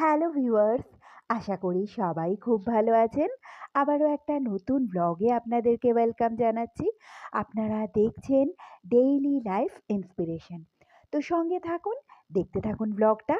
Hello viewers, আশা করি সবাই খুব ভালো আছেন। আবারও একটা নতুন ব্লগে আপনাদেরকে ওয়েলকাম জানাচ্ছি। আপনারা দেখছেন ডেইলি লাইফ ইন্সপিরেশন তো সঙ্গে থাকুন, দেখতে থাকুন ব্লগটা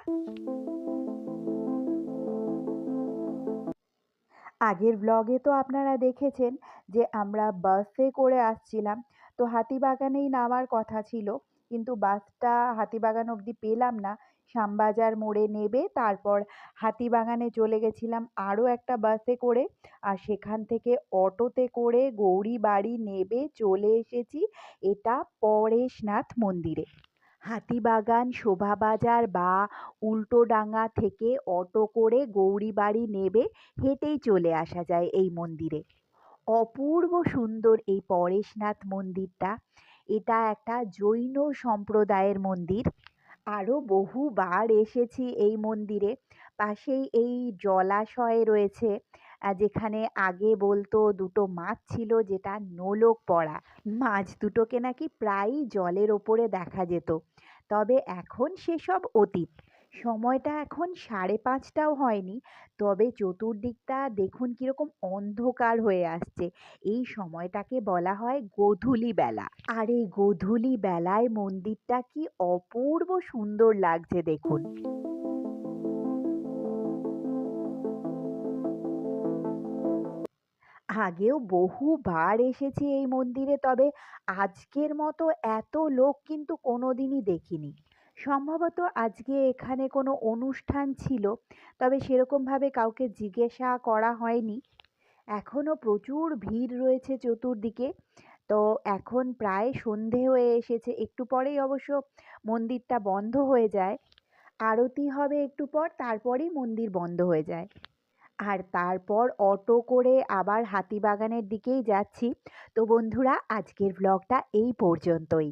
আগের ব্লগে তো আপনারা দেখেছেন যে আমরা বাসে করে আসছিলাম। তো হাতিবাগানেই নামার কথা ছিল, কিন্তু বাসটা হাতিবাগান অবধি পেলাম না। শ্যামবাজার মোড়ে নেবে, তারপর হাতিবাগানে চলে গেছিলাম আরও একটা বাসে করে। আর সেখান থেকে অটোতে করে গৌরীবাড়ি নেবে চলে এসেছি। এটা পরেশনাথ মন্দিরে। হাতিবাগান, শোভাবাজার বা উল্টোডাঙ্গা থেকে অটো করে গৌরীবাড়ি নেবে, হেঁটেই চলে আসা যায় এই মন্দিরে। অপূর্ব সুন্দর এই পরেশনাথ মন্দিরটা। এটা একটা জৈন সম্প্রদায়ের মন্দির। আরও বহুবার এসেছি এই মন্দিরে। পাশেই এই জলাশয় রয়েছে যেখানে আগে বলতো দুটো মাছ ছিল, যেটা নোলক পড়া। মাছ দুটোকে নাকি প্রায়ই জলের ওপরে দেখা যেত। তবে এখন সেসব অতীত। সময়টা এখন সাড়ে পাঁচটাও হয়নি। তবে চতুর্দিকটা দেখুন কীরকম অন্ধকার হয়ে আসছে। এই সময়টাকে বলা হয় গোধূলি বেলা। আর এই গোধূলি বেলায় মন্দিরটা কি অপূর্ব সুন্দর লাগছে দেখুন। আগেও বহুবার এসেছি এই মন্দিরে, তবে আজকের মতো এত লোক কিন্তু কোনোদিনই দেখিনি। সম্ভবত আজকে এখানে কোনো অনুষ্ঠান ছিল, তবে সেরকমভাবে কাউকে জিজ্ঞাসা করা হয়নি। এখনও প্রচুর ভিড় রয়েছে চতুর্দিকে, তো এখন প্রায় সন্ধে হয়ে এসেছে, একটু পরেই অবশ্য মন্দিরটা বন্ধ হয়ে যায়। আরতি হবে একটু পর, তারপরেই মন্দির বন্ধ হয়ে যায়। আর তারপর অটো করে আবার হাতিবাগানের দিকেই যাচ্ছি। তো বন্ধুরা, আজকের ব্লগটা এই পর্যন্তই।